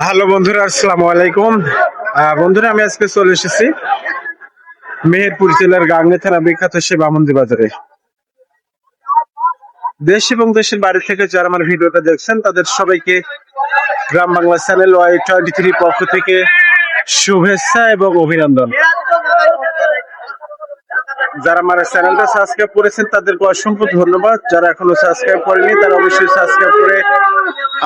Hello বন্ধুরা, আসসালামু আলাইকুম। বন্ধুরা, আমি আজকে চলে এসেছি মেহেরপুর জেলার গাঙ্গে থানা বিখ্যাত সে বামন্দি বাজারে। দেশ এবং দেশের বাড়ি থেকে যারা আমার ভিডিওটা দেখছেন, তাদের সবাইকে Gram Bangla channel Y twenty three পক্ষ থেকে শুভেচ্ছা এবং অভিনন্দন। যারা আমার চ্যানেলটা সাবস্ক্রাইব করেছেন, তাদেরকে অসংখ্য ধন্যবাদ। যারা এখনও সাবস্ক্রাইব করেনি তারা অবশ্যই সাবস্ক্রাইব করে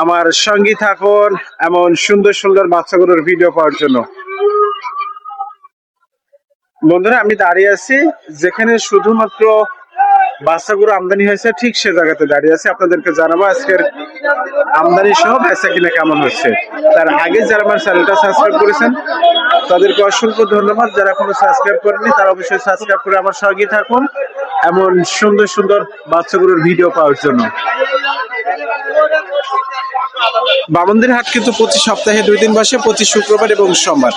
আমার সঙ্গী থাকুন এমন সুন্দর সুন্দর বাচ্চাগুলোর ভিডিও পাওয়ার জন্য। বন্ধুরা, আমি দাঁড়িয়ে আছি যেখানে শুধুমাত্র বাচ্চাগুলো আমদানি হয়েছে, ঠিক সে জায়গাতে দাঁড়িয়ে আছি। আপনাদেরকে জানাব আজকের আমদানি সহ বেচা কিনা কেমন হচ্ছে। তার আগে যারা আমার চ্যানেলটা সাবস্ক্রাইব করেছেন, তাদেরকে অসংখ্য ধন্যবাদ। যারা কোনো সাবস্ক্রাইব করেনি তারা অবশ্যই সাবস্ক্রাইব করে আমার সঙ্গে থাকুন এমন সুন্দর সুন্দর বাচ্চাগুলোর ভিডিও পাওয়ার জন্য। বামন্দির হাট কিন্তু প্রতি সপ্তাহে দুই দিন বসে, প্রতি শুক্রবার এবং সোমবার।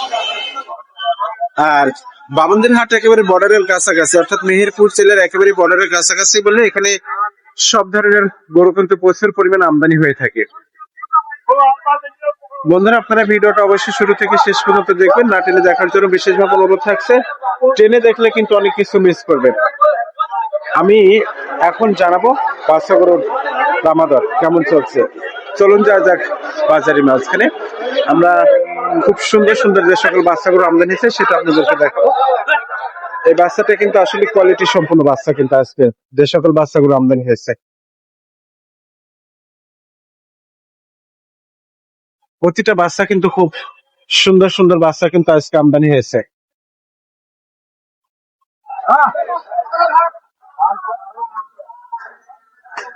আর বামন্দির হাট একেবারে বর্ডারের কাছাকাছি, অর্থাৎ মেহেরপুর জেলার একেবারে বর্ডারের কাছাকাছি বলে এখানে সব ধরনের গরু কিন্তু প্রচুর পরিমাণ আমদানি হয়ে থাকে। বন্ধুরা, আপনারা ভিডিওটা অবশ্যই শুরু থেকে শেষ পর্যন্ত দেখবেন, না টেনে দেখার জন্য বিশেষভাবে অনুরোধ থাকছে। ট্রেনে দেখলে কিন্তু অনেক কিছু মিস করবেন। আমি এখন জানাব বাচ্চা গরুর দামাদর, কেমন চলছে? চলুন যা যাক বাজারি মাঝখানে। আমরা খুব সুন্দর সুন্দর যে সকল বাচ্চাগুলো আমদানি হয়েছে সেটা আপনাদেরকে দেখাবো। এই বাচ্চাটা কিন্তু আসলে কোয়ালিটি সম্পূর্ণ বাচ্চা কিন্তু আজকে। যে সকল বাচ্চাগুলো আমদানি হয়েছে প্রতিটা বাচ্চা কিন্তু খুব সুন্দর সুন্দর বাচ্চা কিন্তু আজকে আমদানি হয়েছে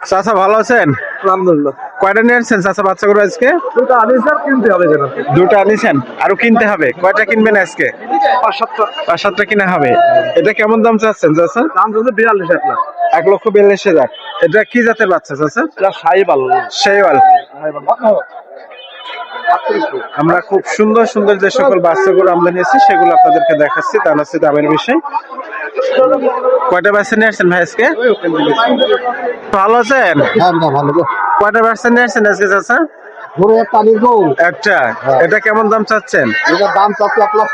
চাচা ভালো আছেন? আলহামদুলিল্লাহ। কয়টা নিয়েছেন চাচা বাচ্চাগুলো আজকে? দুটো আমি কিনতে হবে কেন দুটো আনিছেন? আরও কিনতে হবে। কয়টা কিনবেন আজকে? পাঁচ সাতটা। পাঁচ সাতটা কিনা হবে। এটা কেমন দাম চাচ্ছেন চাচা? দাম চাচ্ছে বিয়াল্লিশ এক লাখ। এক লক্ষ বিয়াল্লিশ হাজার। এটা কি জাতের বাচ্চা চাচা? যা সাই ভালো সেইওয়াল আমরা খুব সুন্দর সুন্দর যে সকল বাচ্চাগুলো আমরা নিয়েছি সেগুলো আপনাদেরকে দেখাচ্ছি। দাম আছে দামের বিষয়। কয়টা বাচ্চা নিয়ে আসছেন ভাই আজকে? ভালো আছেন? কয়টা বাচ্চা নিয়ে আসছেন আজকে চাচা? একটা এটা কেমন দাম চাচ্ছেন? এটা দাম চাচ্ছে এক লাখ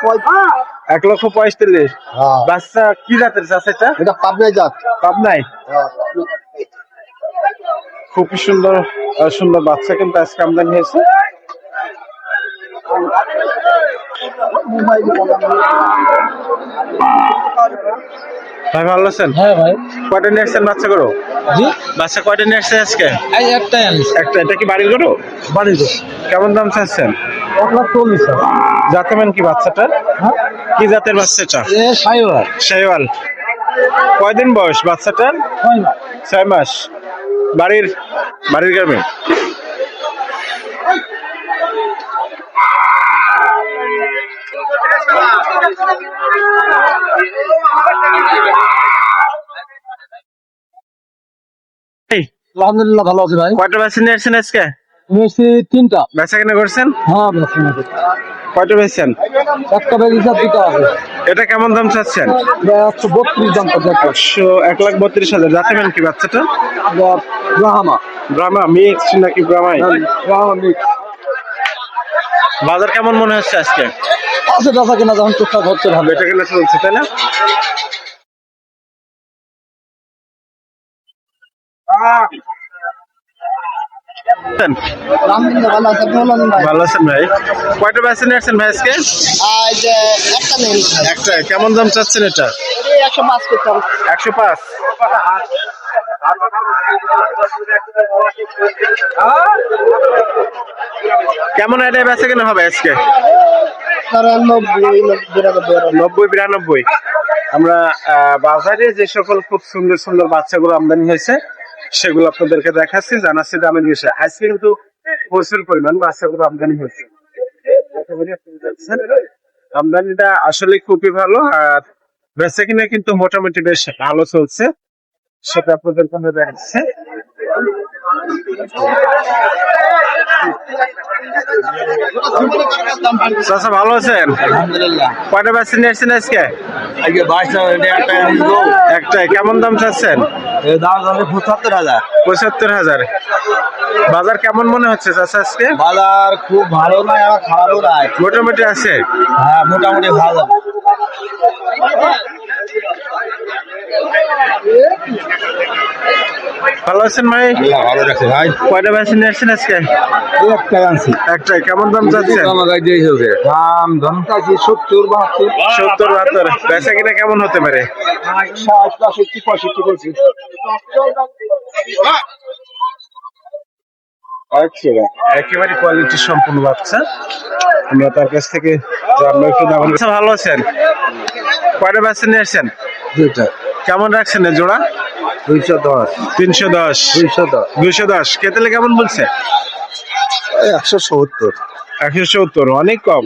এক লক্ষ পঁয়ত্রিশ হ্যাঁ। বাচ্চা কি জাতের চাচা এটা? এটা পাবনাই যাক পাবনাই? খুব সুন্দর সুন্দর বাচ্চা কিন্তু আজকে আমদানি হয়েছে ভাই ভালো আছেন? হ্যাঁ ভাই। কয়টা নিয়ে আসছেন বাচ্চা করো জি? বাচ্চা কয়টা নিয়ে আসছে আজকে? এই আনিস একটা এটা কি বাড়ির গরু? বাড়ি গো কেমন দাম চাচ্ছেন? এক লাখ চল্লিশ জাতেমান কি বাচ্চাটা হ্যাঁ? কি জাতের বাচ্চাটা? এ সাইবার শাইওয়াল কয়দিন বয়স বাচ্চাটার? ছয় মাস। বাড়ির বাড়ির গ্রামে? আলহামদুলিল্লাহ ভালো আছে ভাই। কয়টা বাচ্চা নিয়ে আসছেন আজকে? নিয়েছি তিনটা। বেচা কিনা করছেন? হ্যাঁ বেশি না কয়টা বেচছেন? একটা বেরিয়েছে দুটো আছে। এটা কেমন দাম চাচ্ছেন? একশো বত্রিশ দাম একশো এক লাখ বত্রিশ হাজার। জাতেবেন কি বাচ্চাটা? ব্রাহ্মা। ব্রাহ্মা মিক্স নাকি ব্রাহ্মাই? ব্রাহ্মা মিক্স বাজার কেমন মনে হচ্ছে আজকে? আছে বেচা কিনা যখন টুকটাক হচ্ছে ভালো। এটা কিনা চলছে তাই না? কেমন দাম চাচ্ছেন এটা? একশো পাঁচ। কেমন কেনা হবে আজকে? নব্বই, বিরানব্বই। নব্বই বিরানব্বই আমরা বাজারে যে সকল খুব সুন্দর সুন্দর বাচ্চাগুলো আমদানি হয়েছে সেগুলো আপনাদেরকে দেখাচ্ছি, জানাচ্ছি দামের বিষয়ে আজকে কিন্তু প্রচুর পরিমাণ বাচ্চাগুলো আমদানি হয়েছে। আমদানিটা আসলে খুবই ভালো, আর বেচে কিনা কিন্তু মোটামুটি বেশ ভালো চলছে। সেটা আপনাদের দেখাচ্ছে। চাচা ভালো আছেন? কয়টা বেচে নিয়ে আসছেন আজকে একটাই। কেমন দাম চাচ্ছেন? পঁচাত্তর হাজার। পঁচাত্তর হাজার। বাজার কেমন মনে হচ্ছে আজকে? বাজার খুব ভালো নয় আবার খারাপও নয় মোটামুটি আছে? হ্যাঁ মোটামুটি ভালো। ভালো আছেন ভাই? ভালো রাখছে ভাই। কয়টা ভ্যাকসিন নিয়েছেন আজকে? একটা আনছি। একটাই। কেমন দাম চাচ্ছেন? দাম দাম চাইছি সত্তর বাহাত্তর। সত্তর বাহাত্তর। বেচা কিনা কেমন হতে পারে? ষাট পঁয়ষট্টি পঁয়ষট্টি বলছি একেবারে কোয়ালিটি সম্পূর্ণ বাচ্চা। আমরা তার কাছ থেকে একটু দাম। আচ্ছা ভালো আছেন? কয়টা ভ্যাকসিন নিয়েছেন? দুইটা। কেমন রাখছেন জোড়া? দুইশো দশ। তিনশো দশ। দুইশো দশ। দুইশো দশ। কেতেলে কেমন বলছে? একশো সত্তর। একশো সত্তর অনেক কম।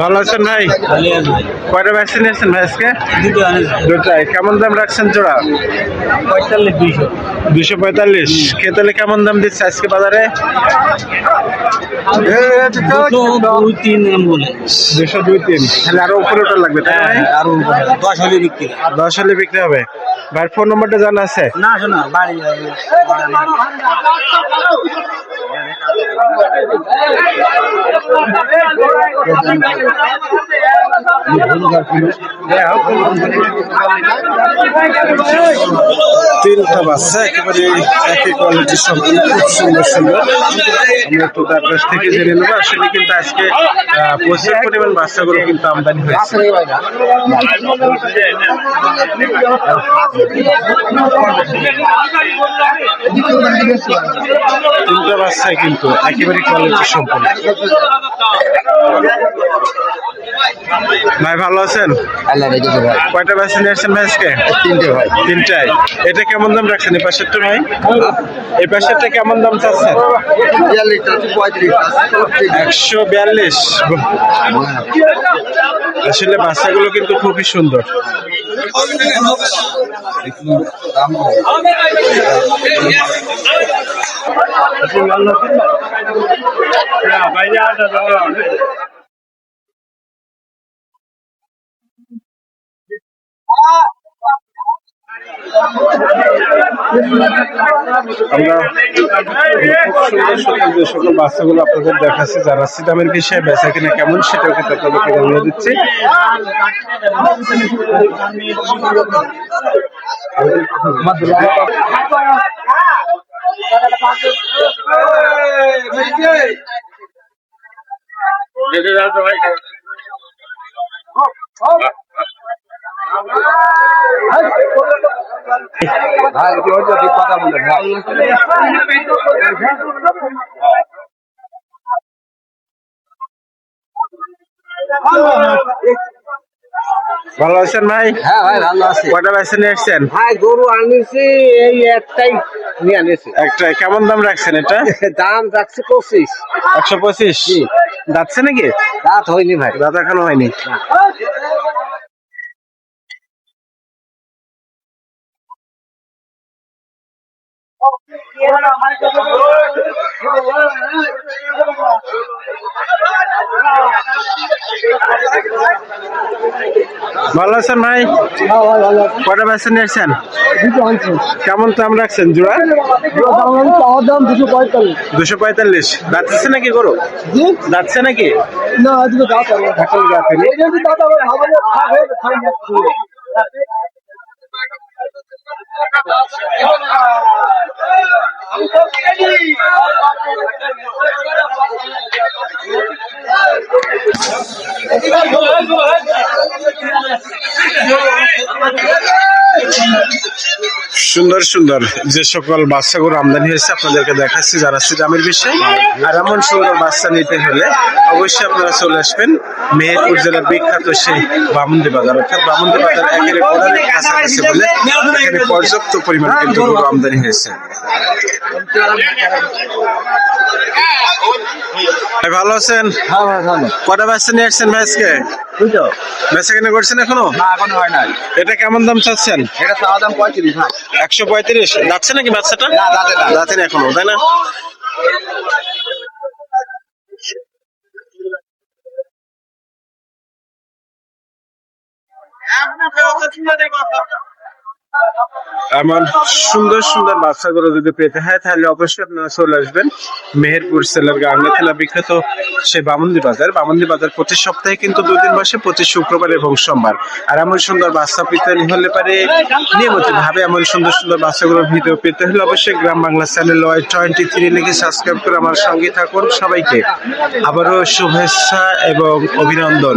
ভালো আছেন ভাই? কয়টা ভ্যাকসিন নিয়েছেন ভাই আজকে? দুটাই। কেমন দাম রাখছেন জোড়া? পঁয়তাল্লিশ দুইশো। দুশো পঁয়তাল্লিশ। খেতালে কেমন দাম দিচ্ছে আজকে বাজারে? তিন বলে দুশো দুই তিন। তাহলে আরও উপরে ওটা লাগবে তাই ভাই? আর দশ হলে বিক্রি দশ হলে বিক্রি হবে। ভাই ফোন নম্বরটা জানা আছে? না শোনা বাড়ি তিনটা বাচ্চা একেবারে একই কোয়ালিটির সম্পূর্ণ খুব সুন্দর সুন্দর। আমরা একটু তার কাছ থেকে জেনে নেব আসলে কিন্তু আজকে প্রচুর পরিমাণ বাচ্চাগুলো কিন্তু আমদানি হয়েছে। তিনটা বাচ্চায় কিন্তু একেবারে কোয়ালিটি সম্পূর্ণ ভাই ভালো আছেন? আল্লাহ রেখেছে ভাই। কয়টা ভ্যাকসিন নিয়েছেন ভাই আজকে? তিনটে ভাই। তিনটাই। এটা কেমন দাম রাখছেন এই পাশেরটা ভাই? এই পাশেরটা কেমন দাম চাচ্ছেন? একশো বিয়াল্লিশ। আসলে বাচ্চাগুলো কিন্তু খুবই সুন্দর। আমরা যে সকল বাচ্চাগুলো আপনাদের দেখাচ্ছি, যারা সিদামের বিষয়ে বেচা কিনা কেমন, সেটাও কিন্তু আপনাদেরকে জানিয়ে দিচ্ছি। যদি কথা বলে ভাই ভালো আছেন ভাই? হ্যাঁ ভাই ভালো আছে। কয়টা বেছে এসছেন? ভাই গরু আনিছি এই একটাই নিয়ে আনিছি। একটা কেমন দাম রাখছেন এটা? দাম যাচ্ছে পঁচিশ। একশো পঁচিশ? যাচ্ছে নাকি? দাঁত হয়নি ভাই। দাদা এখনও হয়নি। ভালো আছেন ভাই? কয়টা বেছে নিয়ে এসছেন কেমন দাম রাখছেন জোড়া? দাম দুশো পঁয়তাল্লিশ। দুশো পঁয়তাল্লিশ যাচ্ছে নাকি? জি যাচ্ছে নাকি না খাবে খাই সুন্দর সুন্দর। যে সকল বাচ্চাগুলো আমদানি হয়েছে, আপনাদেরকে দেখাচ্ছি জানাচ্ছি দামের বিষয়। আর এমন সুন্দর বাচ্চা নিতে হলে অবশ্যই আপনারা চলে আসবেন মেহেরপুর জেলার বিখ্যাত সেই বামুন্দি বাজার। অর্থাৎ বামুন্দি বাজার একের কাছাকাছি বলে এখানে পর্যাপ্ত পরিমাণ কিন্তু গরু আমদানি হয়েছে। ভাই ভালো আছেন? হ্যাঁ ভাই ভালো। কটা বাচ্চা নিয়ে আসছেন ভাই আজকে বুঝছ বেচা কেনা করছেন এখনও? না এখন হয় নাই। এটা কেমন দাম চাচ্ছেন? এটা চাওয়া দাম পঁয়ত্রিশ ভাই একশো পঁয়ত্রিশ। যাচ্ছে নাকি বাচ্চাটা? না, যাচ্ছে না। যাচ্ছে না এখনও তাই না? এমন সুন্দর সুন্দর বাচ্চাগুলো যদি পেতে হয় তাহলে অবশ্যই আপনারা চলে আসবেন মেহেরপুর সেলার গাঙ্গা খেলা বিখ্যাত সে বামন্দি বাজার বামন্দি বাজার প্রতি সপ্তাহে কিন্তু দুদিন বসে প্রতি শুক্রবার এবং সোমবার আর এমন সুন্দর বাচ্চা পেতে হলে পারে নিয়মিত ভাবে এমন সুন্দর সুন্দর বাচ্চাগুলোর ভিডিও পেতে হলে অবশ্যই Gram Bangla channel Y twenty three লিখে সাবস্ক্রাইব করে আমার সঙ্গে থাকুন সবাইকে আবারও শুভেচ্ছা এবং অভিনন্দন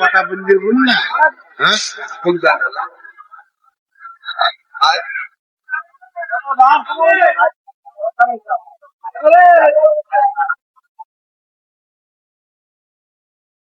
কথা বললি বল না হ্যাঁ কোনটা